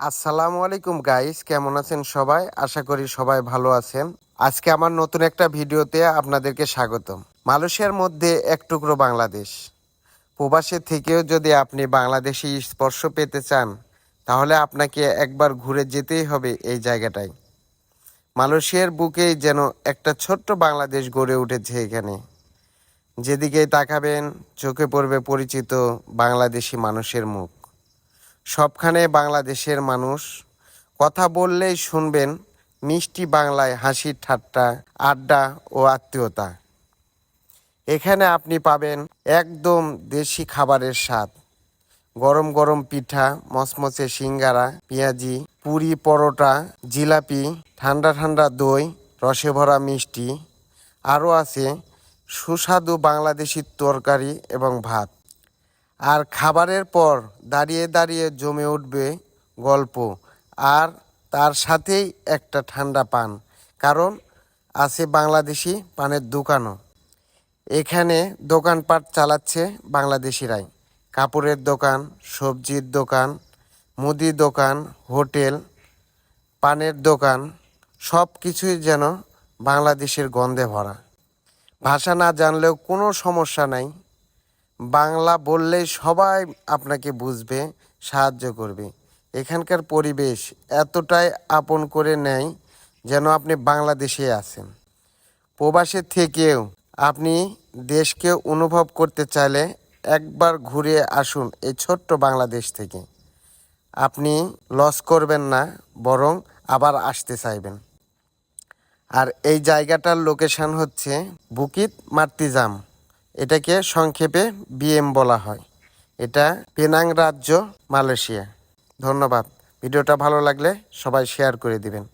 আসসালামু আলাইকুম গাইস কেমন আছেন সবাই? আশা করি সবাই ভালো আছেন। আজকে আমার নতুন একটা ভিডিওতে আপনাদেরকে স্বাগতম। মালয়েশিয়ার মধ্যে এক টুকরো বাংলাদেশ। প্রবাসে থেকেও যদি আপনি বাংলাদেশি স্পর্শ পেতে চান, তাহলে আপনাকে একবার ঘুরে যেতেই হবে এই জায়গাটায়। মালয়েশিয়ার বুকেই যেন একটা ছোট্ট বাংলাদেশ গড়ে উঠেছে এখানে। যেদিকেই তাকাবেন, চোখে পড়বে পরিচিত বাংলাদেশি মানুষের মুখ। সবখানে বাংলাদেশের মানুষ। কথা বললেই শুনবেন মিষ্টি বাংলায় হাসি ঠাট্টা, আড্ডা ও আত্মীয়তা। এখানে আপনি পাবেন একদম দেশি খাবারের স্বাদ। গরম গরম পিঠা, মচমচে সিঙ্গারা, পেঁয়াজি, পুরি পরোটা, জিলাপি, ঠান্ডা ঠান্ডা দই, রসে ভরা মিষ্টি। আরও আছে সুস্বাদু বাংলাদেশি তরকারি এবং ভাত। আর খাবারের পর দাঁড়িয়ে দাঁড়িয়ে জমে উঠবে গল্প আর তার সাথেই একটা ঠান্ডা পান, কারণ আছে বাংলাদেশি পানের দোকানও। এখানে দোকানপাট চালাচ্ছে বাংলাদেশিরাই। কাপড়ের দোকান, সবজির দোকান, মুদি দোকান, হোটেল, পানের দোকান, সব কিছুই যেন বাংলাদেশের গন্ধে ভরা। ভাষা না জানলেও কোনো সমস্যা নাই। বাংলা বললেই সবাই আপনাকে বুঝবে, সাহায্য করবে। এখানকার পরিবেশ এতটাই আপন করে নেয় যেন আপনি বাংলাদেশে আছেন। প্রবাসে থেকেও আপনি দেশকে অনুভব করতে চাইলে একবার ঘুরে আসুন এই ছোট্ট বাংলাদেশ থেকে। আপনি লস করবেন না, বরং আবার আসতে চাইবেন। আর এই জায়গাটার লোকেশান হচ্ছে বুকিত মার্তিজাম এটাকে সংক্ষেপে বিএম বলা হয়। এটা পেনাং রাজ্য, মালয়েশিয়া। ধন্যবাদ। ভিডিওটা ভালো লাগলে সবাই শেয়ার করে দিবেন।